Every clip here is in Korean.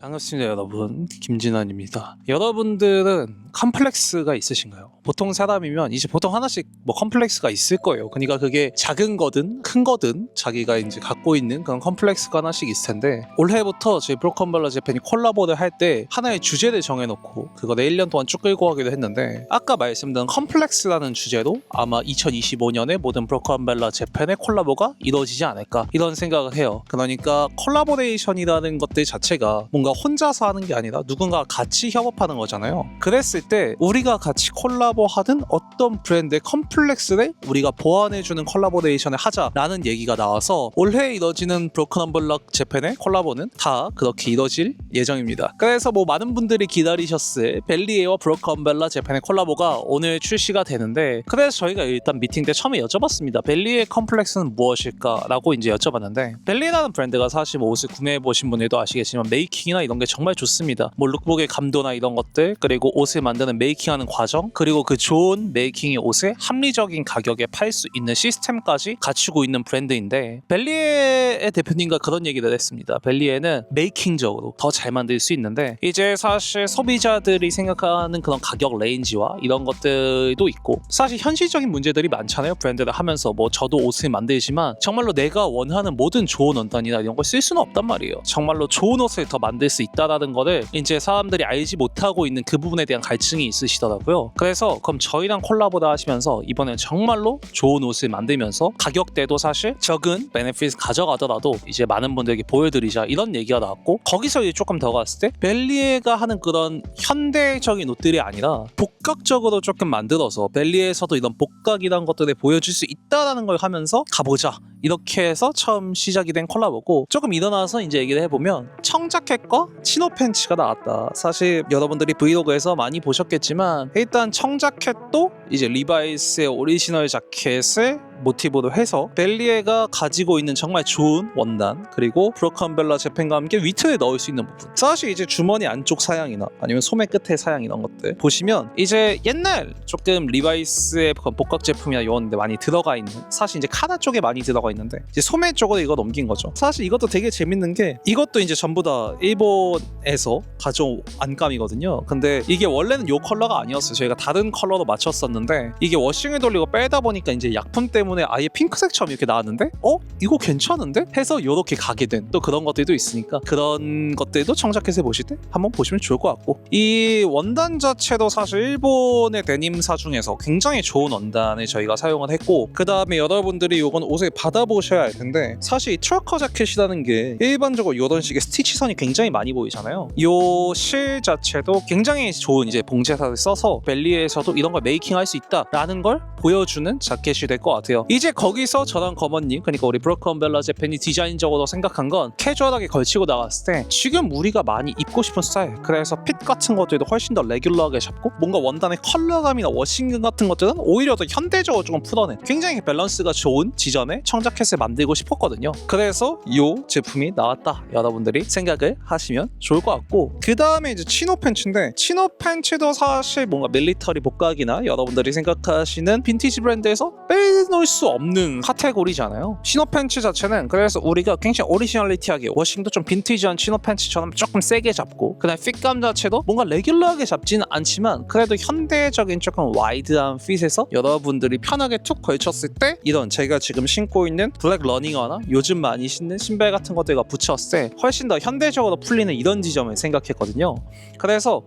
반갑습니다 여러분. 김진환입니다. 여러분들은 컴플렉스가 있으신가요? 보통 사람이면 이제 보통 하나씩 뭐 컴플렉스가 있을 거예요. 그러니까 그게 작은 거든 큰 거든 자기가 이제 갖고 있는 그런 컴플렉스가 하나씩 있을 텐데 올해부터 저희 브로컨벨러 재팬이 콜라보를 할 때 하나의 주제를 정해놓고 그거를 1년 동안 쭉 끌고 가기도 했는데 아까 말씀드린 컴플렉스라는 주제로 아마 2025년에 모든 브로컨벨러 재팬의 콜라보가 이루어지지 않을까 이런 생각을 해요. 그러니까 콜라보레이션이라는 것들 자체가 뭔가 혼자서 하는 게 아니라 누군가 같이 협업하는 거잖아요. 그랬을 때 우리가 같이 콜라보하든 어떤 브랜드의 컴플렉스를 우리가 보완해주는 콜라보레이션을 하자라는 얘기가 나와서 올해 이뤄지는 브로큰 엄블럭 재팬의 콜라보는 다 그렇게 이뤄질 예정입니다. 그래서 뭐 많은 분들이 기다리셨을 벨리에와 브로큰 엄블라 재팬의 콜라보가 오늘 출시가 되는데 그래서 저희가 일단 미팅 때 처음에 여쭤봤습니다. 벨리의 컴플렉스는 무엇일까라고 이제 여쭤봤는데 벨리라는 브랜드가 사실 뭐 옷을 구매해 보신 분들도 아시겠지만 메이킹이나 이런 게 정말 좋습니다. 뭐 룩북의 감도나 이런 것들 그리고 옷을 만드는 메이킹하는 과정 그리고 그 좋은 메이킹의 옷을 합리적인 가격에 팔 수 있는 시스템까지 갖추고 있는 브랜드인데 벨리에의 대표님과 그런 얘기를 했습니다. 벨리에는 메이킹적으로 더 잘 만들 수 있는데 이제 사실 소비자들이 생각하는 그런 가격 레인지와 이런 것들도 있고 사실 현실적인 문제들이 많잖아요. 브랜드를 하면서 뭐 저도 옷을 만들지만 정말로 내가 원하는 모든 좋은 원단이나 이런 걸 쓸 수는 없단 말이에요. 정말로 좋은 옷을 더 만들 수 있다라는 거를 이제 사람들이 알지 못하고 있는 그 부분에 대한 갈증이 있으시더라고요. 그래서 그럼 저희랑 콜라보를 하시면서 이번엔 정말로 좋은 옷을 만들면서 가격대도 사실 적은 베네핏 가져가더라도 이제 많은 분들에게 보여드리자 이런 얘기가 나왔고 거기서 이제 조금 더 갔을 때 벨리에가 하는 그런 현대적인 옷들이 아니라 복각적으로 조금 만들어서 벨리에서도 이런 복각이란 것들을 보여줄 수 있다라는 걸 하면서 가보자 이렇게 해서 처음 시작이 된 콜라보고 조금 일어나서 이제 얘기를 해보면 청자켓과 치노 팬츠가 나왔다. 사실 여러분들이 브이로그에서 많이 보셨겠지만 일단 청자켓도 이제 리바이스의 오리지널 자켓을 모티브로 해서 벨리에가 가지고 있는 정말 좋은 원단 그리고 브로컨벨라 재팬과 함께 위트에 넣을 수 있는 부분. 사실 이제 주머니 안쪽 사양이나 아니면 소매 끝에 사양 이런 것들 보시면 이제 옛날 조금 리바이스의 그런 복각 제품이나 이런 데 많이 들어가 있는 사실 이제 카나 쪽에 많이 들어가 있는데 이제 소매 쪽으로 이거 넘긴 거죠. 사실 이것도 되게 재밌는 게 이것도 이제 전부 다 일본에서 가져온 안감이거든요. 근데 이게 원래는 요 컬러가 아니었어요. 저희가 다른 컬러로 맞췄었는데 이게 워싱을 돌리고 빼다 보니까 이제 약품 때문에 아예 핑크색 처럼 이렇게 나왔는데 어? 이거 괜찮은데? 해서 요렇게 가게 된 또 그런 것들도 있으니까 그런 것들도 청자켓에 보실 때 한번 보시면 좋을 것 같고. 이 원단 자체도 사실 일본의 데님사 중에서 굉장히 좋은 원단을 저희가 사용을 했고 그 다음에 여러분들이 요건 옷을 받아보셔야 할 텐데 사실 이 트러커 자켓이라는 게 일반적으로 이런 식의 스티치선이 굉장히 많이 보이잖아요. 요실 자체도 굉장히 좋은 이제 봉제사를 써서 벨리에서도 이런 걸 메이킹 할 수 있다라는 걸 보여주는 자켓이 될 것 같아요 이제 거기서 저랑 거머님 그러니까 우리 브로커 엄벨라 재팬이 디자인적으로 생각한 건 캐주얼하게 걸치고 나갔을 때 지금 우리가 많이 입고 싶은 스타일. 그래서 핏 같은 것들도 훨씬 더 레귤러하게 잡고 뭔가 원단의 컬러감이나 워싱 같은 것들은 오히려 더 현대적으로 조금 풀어낸 굉장히 밸런스가 좋은 지점의 청자켓을 만들고 싶었거든요. 그래서 이 제품이 나왔다. 여러분들이 생각을 하시면 좋을 것 같고. 그 다음에 이제 치노 팬츠인데 치노 팬츠도 사실 뭔가 밀리터리 복각이나 여러분들이 생각하시는 빈티지 브랜드에서 빼놓을 수 없는 카테고리잖아요. 치노 팬츠 자체는 그래서 우리가 굉장히 오리지널리티하게 워싱도 좀 빈티지한 치노 팬츠처럼 조금 세게 잡고 그다음 핏감 자체도 뭔가 레귤러하게 잡지는 않지만 그래도 현대적인 조금 와이드한 핏에서 여러분들이 편하게 툭 걸쳤을 때 이런 제가 지금 신고 있는 블랙 러닝화나 요즘 많이 신는 신발 같은 것들과 붙였을 때 훨씬 더 현대적으로 풀리는 이런 지점을 생각했거든요. 그래서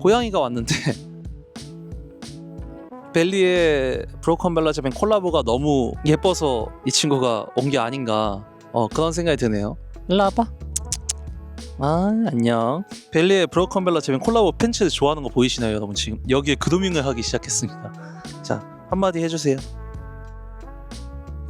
고양이가 왔는데 벨리의 브로컨 벨라 재팬 콜라보가 너무 예뻐서 이 친구가 온 게 아닌가. 어 그런 생각이 드네요. 일로 와봐. 아 안녕. 벨리의 브로컨 벨라 재팬 콜라보 팬츠를 좋아하는 거 보이시나요 여러분? 지금 여기에 그루밍을 하기 시작했습니다. 자 한마디 해주세요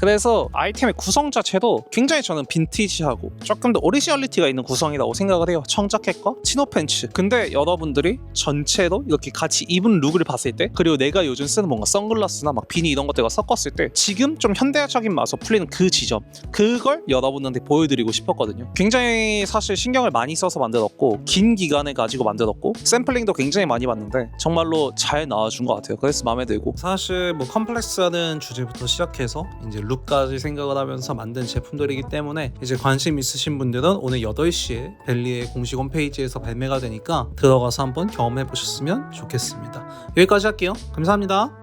그래서 아이템의 구성 자체도 굉장히 저는 빈티지하고 조금 더 오리지널리티가 있는 구성이라고 생각을 해요. 청자켓과 치노 팬츠. 근데 여러분들이 전체로 이렇게 같이 입은 룩을 봤을 때 그리고 내가 요즘 쓰는 뭔가 선글라스나 막 비니 이런 것들과 섞었을 때 지금 좀 현대적인 맛으로 풀리는 그 지점 그걸 여러분한테 보여드리고 싶었거든요. 굉장히 사실 신경을 많이 써서 만들었고 긴 기간을 가지고 만들었고 샘플링도 굉장히 많이 봤는데 정말로 잘 나와준 것 같아요. 그래서 마음에 들고 사실 뭐 컴플렉스하는 주제부터 시작해서 이제 룩까지 생각을 하면서 만든 제품들이기 때문에 이제 관심 있으신 분들은 오늘 8시에 벨리의 공식 홈페이지에서 발매가 되니까 들어가서 한번 경험해 보셨으면 좋겠습니다. 여기까지 할게요. 감사합니다.